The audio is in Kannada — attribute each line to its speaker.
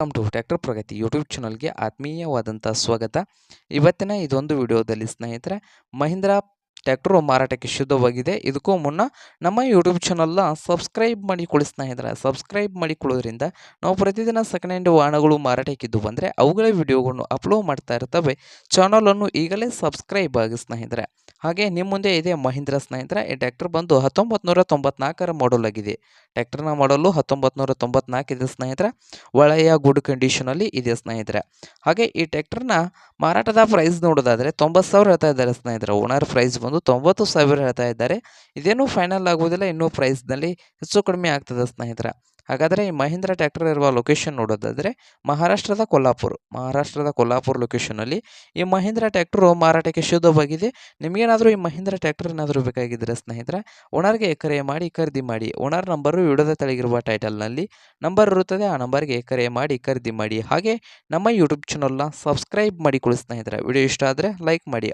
Speaker 1: Welcome to tractor Pragati YouTube ಚಾನಲ್ಗೆ ಆತ್ಮೀಯವಾದಂಥ ಸ್ವಾಗತ. ಇವತ್ತಿನ ಇದೊಂದು ವಿಡಿಯೋದಲ್ಲಿ ಸ್ನೇಹಿತರೆ, ಮಹೀಂದ್ರಾ ಟ್ಯಾಕ್ಟ್ರು ಮಾರಾಟಕ್ಕೆ ಶುದ್ಧವಾಗಿದೆ. ಇದಕ್ಕೂ ಮುನ್ನ ನಮ್ಮ ಯೂಟ್ಯೂಬ್ ಚಾನಲ್ನ ಸಬ್ಸ್ಕ್ರೈಬ್ ಮಾಡಿಕೊಳ್ಳಿ ಸ್ನೇಹಿತರೆ. ಸಬ್ಸ್ಕ್ರೈಬ್ ಮಾಡಿಕೊಳ್ಳೋದ್ರಿಂದ ನಾವು ಪ್ರತಿದಿನ ಸೆಕೆಂಡ್ ಹ್ಯಾಂಡ್ ವಾಹನಗಳು ಮಾರಾಟಕ್ಕಿದ್ದು ಬಂದರೆ ಅವುಗಳ ವಿಡಿಯೋಗಳನ್ನು ಅಪ್ಲೋಡ್ ಮಾಡ್ತಾ ಇರ್ತವೆ. ಚಾನಲನ್ನು ಈಗಲೇ ಸಬ್ಸ್ಕ್ರೈಬ್ ಆಗಿ ಸ್ನೇಹಿತರೆ. ಹಾಗೆ ನಿಮ್ಮ ಮುಂದೆ ಇದೆ ಮಹೀಂದ್ರ ಸ್ನೇಹಿತರ, ಈ ಟ್ರ್ಯಾಕ್ಟರ್ ಬಂದು ಹತ್ತೊಂಬತ್ತು ನೂರ ತೊಂಬತ್ನಾಲ್ಕರ ಮಾಡಲ್ ಆಗಿದೆ. ಟ್ರ್ಯಾಕ್ಟರ್ನ ಮಾಡಲು ಹತ್ತೊಂಬತ್ತು ನೂರ ತೊಂಬತ್ನಾಲ್ಕು ಇದೆ ಸ್ನೇಹಿತರೆ, ಒಳ್ಳೆಯ ಗುಡ್ ಕಂಡೀಷನಲ್ಲಿ ಇದೆ ಸ್ನೇಹಿತರೆ. ಹಾಗೆ ಈ ಟ್ರ್ಯಾಕ್ಟರ್ನ ಮಾರಾಟದ ಪ್ರೈಸ್ ನೋಡೋದಾದರೆ ತೊಂಬತ್ತು ಸಾವಿರ ಹೇಳ್ತಾ ಇದ್ದಾರೆ ಸ್ನೇಹಿತರ. ಓನರ್ ಪ್ರೈಸ್ ಬಂದು ತೊಂಬತ್ತು ಸಾವಿರ ಹೇಳ್ತಾ ಇದ್ದಾರೆ. ಇದೇನು ಫೈನಲ್ ಆಗೋದಿಲ್ಲ, ಇನ್ನೂ ಪ್ರೈಸ್ನಲ್ಲಿ ಹೆಚ್ಚು ಕಡಿಮೆ ಆಗ್ತದೆ ಸ್ನೇಹಿತರೆ. ಹಾಗಾದರೆ ಈ ಮಹೀಂದ್ರ ಟ್ರ್ಯಾಕ್ಟರ್ ಇರುವ ಲೊಕೇಶನ್ ನೋಡೋದಾದರೆ ಮಹಾರಾಷ್ಟ್ರದ ಕೊಲ್ಲಾಪುರ. ಮಹಾರಾಷ್ಟ್ರದ ಕೊಲ್ಲಾಪುರ ಲೊಕೇಶನಲ್ಲಿ ಈ ಮಹೇಂದ್ರ ಟ್ರ್ಯಾಕ್ಟರು ಮಾರಾಟಕ್ಕೆ ಶುದ್ಧವಾಗಿದೆ. ನಿಮಗೇನಾದರೂ ಈ ಮಹೀಂದ್ರ ಟ್ರ್ಯಾಕ್ಟರ್ ಏನಾದರೂ ಬೇಕಾಗಿದ್ದರೆ ಸ್ನೇಹಿತರೆ, ಓನರ್ಗೆ ಕರೆ ಮಾಡಿ ಖರೀದಿ ಮಾಡಿ, ಓನರ್ ನಂಬರು ವಿಡಿಯೋದ ತಳಗಿರುವ ಟೈಟಲ್ನಲ್ಲಿ ನಂಬರ್ ಇರುತ್ತದೆ, ಆ ನಂಬರ್ಗೆ ಕರೆ ಮಾಡಿ ಖರೀದಿ ಮಾಡಿ, ಹಾಗೆ ನಮ್ಮ ಯೂಟ್ಯೂಬ್ ಚಾನಲ್ನ ಸಬ್ಸ್ಕ್ರೈಬ್ ಮಾಡಿ ಮಾಡಿಕೊಳ್ಳಿ ಸ್ನೇಹಿತರೆ. ವಿಡಿಯೋ ಇಷ್ಟ ಆದರೆ ಲೈಕ್ ಮಾಡಿ.